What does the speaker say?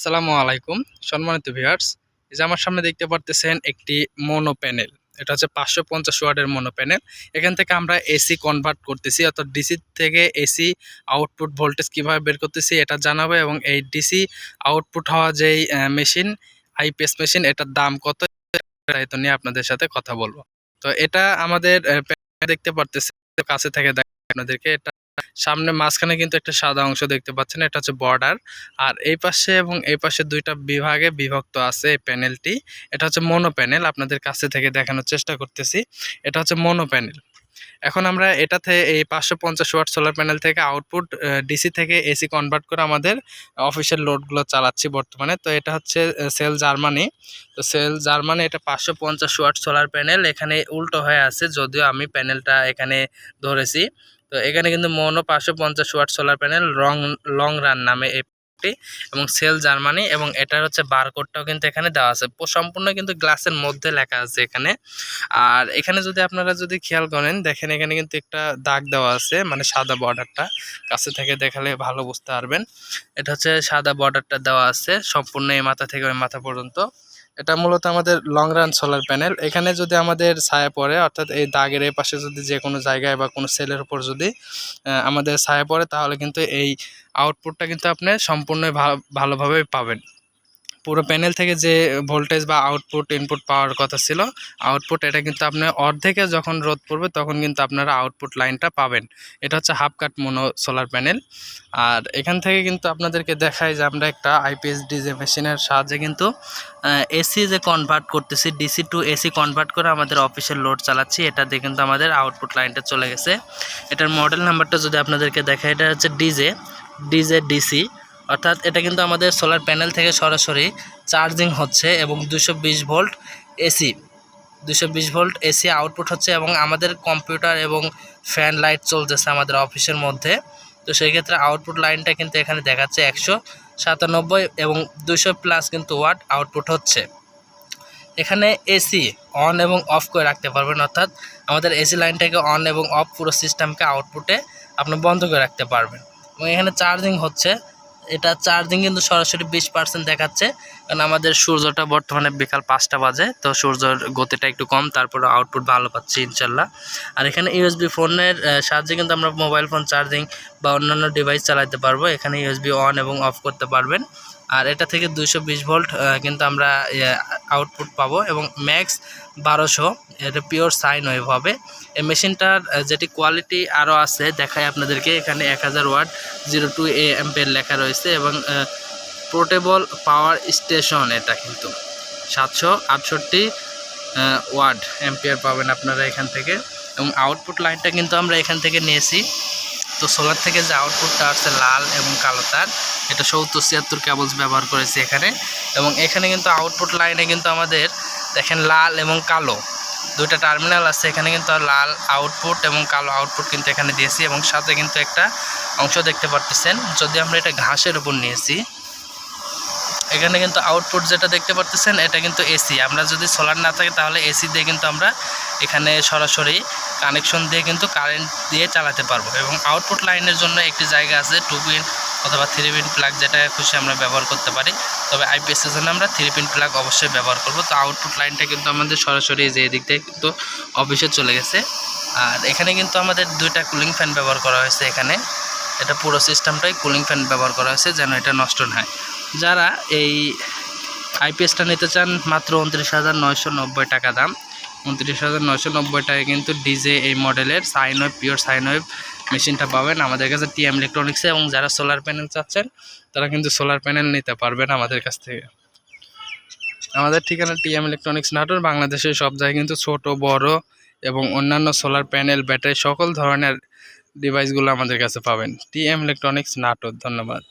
আসসালামু আলাইকুম, সম্মানিত ভিউয়ার্স এই যে আমার সামনে দেখতে পারতেছেন একটি মনো প্যানেল। এটা হচ্ছে পাঁচশো পঞ্চাশ ওয়ার্ডের মনো প্যানেল। এখান থেকে আমরা এসি কনভার্ট করতেছি, অর্থাৎ ডিসি থেকে এসি আউটপুট ভোল্টেজ কীভাবে বের করতেছি এটা জানাব এবং এই ডিসি আউটপুট হওয়া যেই মেশিন আইপিএস মেশিন এটার দাম কত এটা নিয়ে আপনাদের সাথে কথা বলব। তো এটা আমাদের দেখতে পারতেছে কাছে থেকে দেখ আপনাদেরকে। এটা সামনে মাঝখানে কিন্তু একটা সাদা অংশ দেখতে পাচ্ছেন, এটা হচ্ছে বর্ডার আর এই পাশে এবং এই পাশে দুইটা বিভাগে বিভক্ত আছে এই প্যানেলটি এটা হচ্ছে মনো প্যানেল আপনাদের কাছে থেকে দেখানোর চেষ্টা করতেছি। এটা হচ্ছে মনো প্যানেল এখন আমরা এটাতে এই পাঁচশো পঞ্চাশ ওয়াট সোলার প্যানেল থেকে আউটপুট ডিসি থেকে এসি কনভার্ট করে আমাদের অফিসের লোডগুলো চালাচ্ছি বর্তমানে। তো এটা হচ্ছে সেল জার্মানি তো সেল জার্মানি এটা পাঁচশো পঞ্চাশ ওয়াট সোলার প্যানেল এখানে উল্টো হয়ে আছে, যদিও আমি প্যানেলটা এখানে ধরেছি। তো এখানে কিন্তু মনো পাঁচশো পঞ্চাশ ওয়াট সোলার প্যানেল রং লং রান নামে এই এবং সেল জার্মানি এবং এটার হচ্ছে বারকোডটাও কিন্তু এখানে দেওয়া আছে। সম্পূর্ণ কিন্তু গ্লাসের মধ্যে লেখা আছে এখানে। আর এখানে যদি আপনারা যদি খেয়াল করেন, দেখেন এখানে কিন্তু একটা দাগ দেওয়া আছে মানে সাদা বর্ডারটা কাছে থেকে দেখালে ভালো বুঝতে পারবেন। এটা হচ্ছে সাদা বর্ডারটা দেওয়া আছে, সম্পূর্ণ এই মাথা থেকে ওই মাথা পর্যন্ত। এটা মূলত আমাদের লং রান সোলার প্যানেল এখানে যদি আমাদের ছায়া পড়ে, অর্থাৎ এই দাগের এই পাশে যদি যে কোনো জায়গায় বা কোনো সেলের উপর যদি আমাদের ছায়া পড়ে, তাহলে কিন্তু এই আউটপুটটা কিন্তু আপনি সম্পূর্ণ ভালোভাবে পাবেন। পুরো প্যানেল থেকে যে ভোল্টেজ বা আউটপুট ইনপুট পাওয়ার কথা ছিল আউটপুট এটা কিন্তু আপনি অর্ধেকে যখন রোদ পড়বে তখন কিন্তু আপনারা আউটপুট লাইনটা পাবেন। এটা হচ্ছে half cut mono solar panel আর এখান থেকে কিন্তু আপনাদেরকে দেখায় যে আমরা একটা আইপিএস ডিজে মেশিনের সাহায্যে কিন্তু এসি যে কনভার্ট করতেছি ডিসি টু এসি কনভার্ট করে আমাদের অফিসের লোড চালাচ্ছি। এটা দিয়ে কিন্তু আমাদের আউটপুট লাইনটা চলে গেছে। এটার মডেল নাম্বারটা যদি আপনাদেরকে দেখায় এটা হচ্ছে ডিজে ডিজে ডিসি অর্থাৎ এটা কিন্তু আমাদের সোলার প্যানেল থেকে সরাসরি চার্জিং হচ্ছে এবং দুশো বিশ ভোল্ট এসি দুশো বিশ ভোল্ট এসি আউটপুট হচ্ছে এবং আমাদের কম্পিউটার এবং ফ্যান লাইট চলতেছে আমাদের অফিসের মধ্যে। তো সেই ক্ষেত্রে আউটপুট লাইনটা কিন্তু এখানে দেখাচ্ছে একশো সাতানব্বই এবং দুশো প্লাস কিন্তু ওয়াট আউটপুট হচ্ছে। এখানে এসি অন এবং অফ করে রাখতে পারবেন, অর্থাৎ আমাদের এসি লাইনটাকে অন এবং অফ পুরো সিস্টেমকে আউটপুটে আপনি বন্ধ করে রাখতে পারবেন। এবং এখানে চার্জিং হচ্ছে এটা চার্জিং কিন্তু সরাসরি বিশ পার্সেন্ট দেখাচ্ছে। কারণ আমাদের সূর্যটা বর্তমানে বিকাল পাঁচটা বাজে, তো সূর্যর গতিটা একটু কম, তারপরে আউটপুট ভালো পাচ্ছি ইনশাল্লাহ। আর এখানে ইউএসবি ফোনের সাহায্যে কিন্তু আমরা মোবাইল ফোন চার্জিং বা অন্যান্য ডিভাইস চালাতে পারব। এখানে ইউএসবি অন এবং অফ করতে পারবেন। আর এটা থেকে দুইশো বিশ ভোল্ট কিন্তু আমরা আউটপুট পাবো এবং ম্যাক্স বারোশো। এটা পিওর সাইন ওয়েভ হবে। এই মেশিনটার যেটি কোয়ালিটি আরও আছে দেখায় আপনাদেরকে। এখানে এক হাজার watt zero two A ampere লেখা রয়েছে এবং পোর্টেবল পাওয়ার স্টেশন এটা কিন্তু। সাতশো আটষট্টি ওয়াট এম্পিয়ার পাবেন আপনারা এখান থেকে। এবং আউটপুট লাইনটা কিন্তু আমরা এখান থেকে নিয়েছি। তো সোলার থেকে যে আউটপুটটা আসছে লাল এবং কালো তার, এটা সত্তর ছিয়াত্তর ক্যাবলস ব্যবহার করেছি এখানে। এবং এখানে কিন্তু আউটপুট লাইনে কিন্তু আমাদের দেখেন লাল এবং কালো। দুইটা টার্মিনাল আছে, এখানে কিন্তু লাল আউটপুট এবং কালো আউটপুট কিন্তু এখানে দিয়েছি এবং সাথে কিন্তু একটা অংশ দেখতে পারতেছেন। যদি আমরা এটা ঘাসের উপর নিয়েছি এখানে কিন্তু আউটপুট যেটা দেখতে পারতেছেন, এটা কিন্তু এসি আমরা যদি সোলার না থাকে, তাহলে এসি দিয়ে কিন্তু আমরা এখানে সরাসরি কানেকশন দিয়ে কিন্তু কারেন্ট দিয়ে চালাতে পারব। এবং আউটপুট লাইনের জন্য একটি জায়গা আছে টু পিন অথবা থ্রি পিন প্লাগ যেটা খুশি আমরা ব্যবহার করতে পারি। তবে আইপিএসের জন্য আমরা থ্রি পিন প্লাগ অবশ্যই ব্যবহার করব। তো আউটপুট লাইনটা কিন্তু আমাদের সরাসরি যে দিক থেকে কিন্তু অফিসে চলে গেছে। আর এখানে কিন্তু আমাদের দুইটা কুলিং ফ্যান ব্যবহার করা হয়েছে এখানে। এটা পুরো সিস্টেমটাই কুলিং ফ্যান ব্যবহার করা হয়েছে, যেন এটা নষ্ট না হয়। যারা এই আইপিএসটা নিতে চান, মাত্র উনত্রিশ হাজার নয়শো নব্বই টাকা দাম। উনত্রিশ হাজার নয়শো নব্বই টাকায় কিন্তু ডিজে এই মডেলের sine wave pure sine wave মেশিনটা পাবেন। আমাদের কাছে টিএম ইলেকট্রনিক্সে এবং যারা সোলার প্যানেল চাচ্ছেন, তারা কিন্তু সোলার প্যানেল নিতে পারবেন আমাদের কাছ থেকে। আমাদের ঠিকানা টিএম ইলেকট্রনিক্স নাটোর, বাংলাদেশের সব জায়গায় কিন্তু ছোট, বড় এবং অন্যান্য সোলার প্যানেল, ব্যাটারি, সকল ধরনের ডিভাইসগুলো আমাদের কাছে পাবেন। টিএম ইলেকট্রনিক্স নাটোর, ধন্যবাদ।